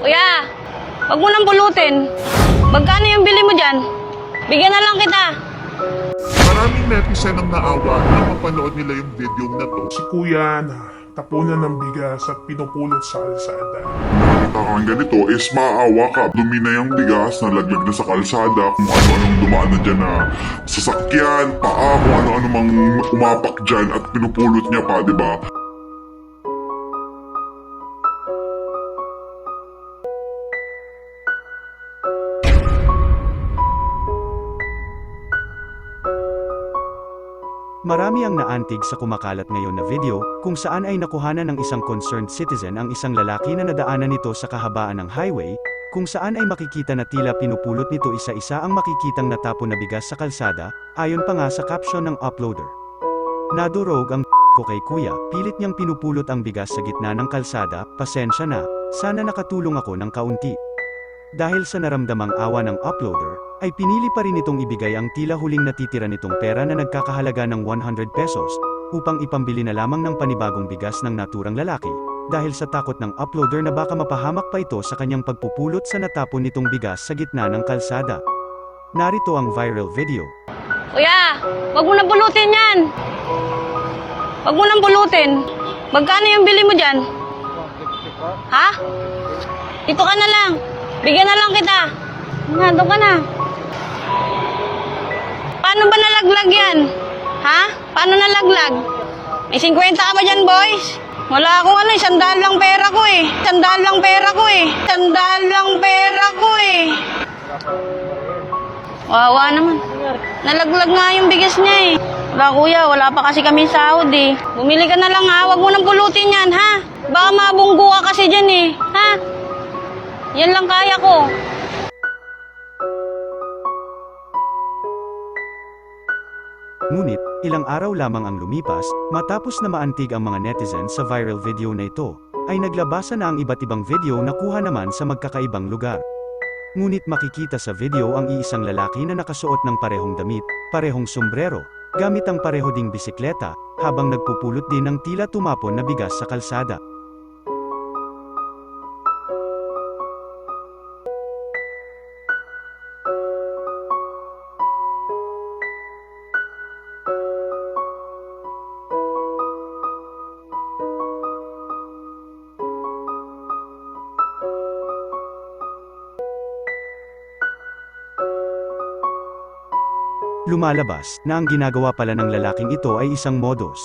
Kuya, wag mo nang pulutin. Magkano yung bili mo dyan? Bigyan na lang kita. Maraming netizen ang naawa na mapanood nila yung video na to. Si kuya na tapunan ng bigas at pinupulot sa kalsada. Nakita kang ganito is maawa ka. Dumi na yung bigas, nalaglag na sa kalsada, kung ano-anong dumaan na dyan na sasakyan, paa, kung ano-ano mang umapak dyan at pinupulot niya pa, di ba? Marami ang naantig sa kumakalat ngayon na video, kung saan ay nakuhanan ng isang concerned citizen ang isang lalaki na nadaanan nito sa kahabaan ng highway, kung saan ay makikita na tila pinupulot nito isa-isa ang makikitang natapon na bigas sa kalsada, ayon pa nga sa caption ng uploader. Nadurog ang ko kay kuya, pilit niyang pinupulot ang bigas sa gitna ng kalsada, pasensya na, sana nakatulong ako ng kaunti. Dahil sa naramdamang awa ng uploader, ay pinili pa rin itong ibigay ang tila huling natitira nitong pera na nagkakahalaga ng 100 pesos, upang ipambili na lamang ng panibagong bigas ng naturang lalaki, dahil sa takot ng uploader na baka mapahamak pa ito sa kanyang pagpupulot sa natapon nitong bigas sa gitna ng kalsada. Narito ang viral video. Kuya, wag mo nang pulutin yan. Wag mo nang pulutin. Magkano yung bili mo dyan? Ha? Dito ka na lang. Bigyan na lang kita. Doon ka na. Paano ba nalaglag yan? Ha? Paano nalaglag? May 50 ka ba dyan, boys? Wala akong ano, isang daan lang pera ko eh. Isang daan lang pera ko eh. Isang daan lang pera ko eh. Wawa naman. Nalaglag nga yung bigas niya eh. Wala kuya, wala pa kasi kami sahod eh. Bumili ka na lang ha, wag mo nang pulutin yan ha. Baka mabunggo ka kasi dyan eh. Ha? Yan lang kaya ko. Ngunit, ilang araw lamang ang lumipas, matapos na maantig ang mga netizens sa viral video na ito, ay naglabasan na ang iba't ibang video na kuha naman sa magkakaibang lugar. Ngunit makikita sa video ang iisang lalaki na nakasuot ng parehong damit, parehong sombrero, gamit ang pareho ding bisikleta, habang nagpupulot din ng tila tumapon na bigas sa kalsada. Lumalabas na ang ginagawa pala ng lalaking ito ay isang modus.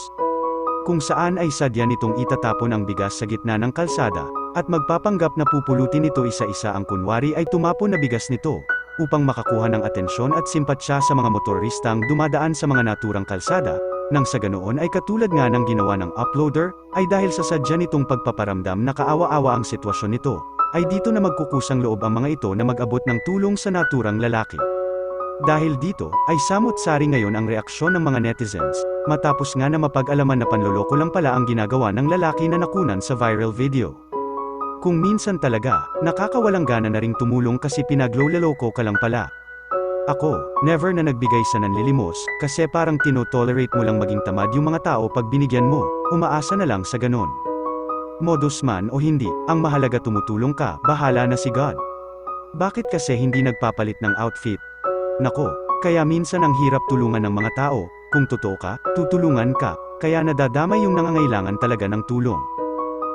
Kung saan ay sadya nitong itatapon ang bigas sa gitna ng kalsada, at magpapanggap na pupulutin nito isa-isa ang kunwari ay tumapon na bigas nito, upang makakuha ng atensyon at simpatsya sa mga motoristang dumadaan sa mga naturang kalsada, nang sa ganoon ay katulad nga ng ginawa ng uploader, ay dahil sa sadya nitong pagpaparamdam na kaawa-awa ang sitwasyon nito, ay dito na magkukusang loob ang mga ito na mag-abot ng tulong sa naturang lalaki. Dahil dito, ay samot-sari ngayon ang reaksyon ng mga netizens, matapos nga na mapag-alaman na panloloko lang pala ang ginagawa ng lalaki na nakunan sa viral video. Kung minsan talaga, nakakawalang gana na ring tumulong kasi pinaglololoko ka lang pala. Ako, never na nagbigay sa nanlilimos, kasi parang tinotolerate mo lang maging tamad yung mga tao pag binigyan mo, umaasa na lang sa ganon. Modus man o hindi, ang mahalaga tumutulong ka, bahala na si God. Bakit kasi hindi nagpapalit ng outfit? Nako, kaya minsan ang hirap tulungan ng mga tao, kung totoo ka, tutulungan ka, kaya nadadamay yung nangangailangan talaga ng tulong.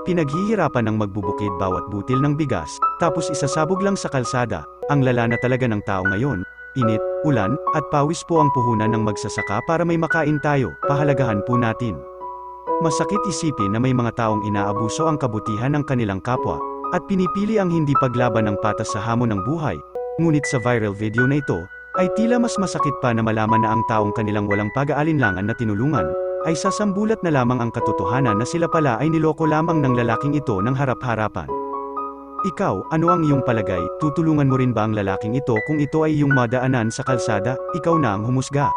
Pinaghihirapan ng magbubukid bawat butil ng bigas, tapos isasabog lang sa kalsada, ang lala na talaga ng tao ngayon, init, ulan, at pawis po ang puhunan ng magsasaka para may makain tayo, pahalagahan po natin. Masakit isipin na may mga taong inaabuso ang kabutihan ng kanilang kapwa, at pinipili ang hindi paglaban ng patas sa hamon ng buhay, ngunit sa viral video na ito, ay tila mas masakit pa na malaman na ang taong kanilang walang pag-aalinlangan na tinulungan, ay sasambulat na lamang ang katotohanan na sila pala ay niloko lamang ng lalaking ito ng harap-harapan. Ikaw, ano ang iyong palagay, tutulungan mo rin ba ang lalaking ito kung ito ay iyong madaanan sa kalsada, ikaw na ang humusga?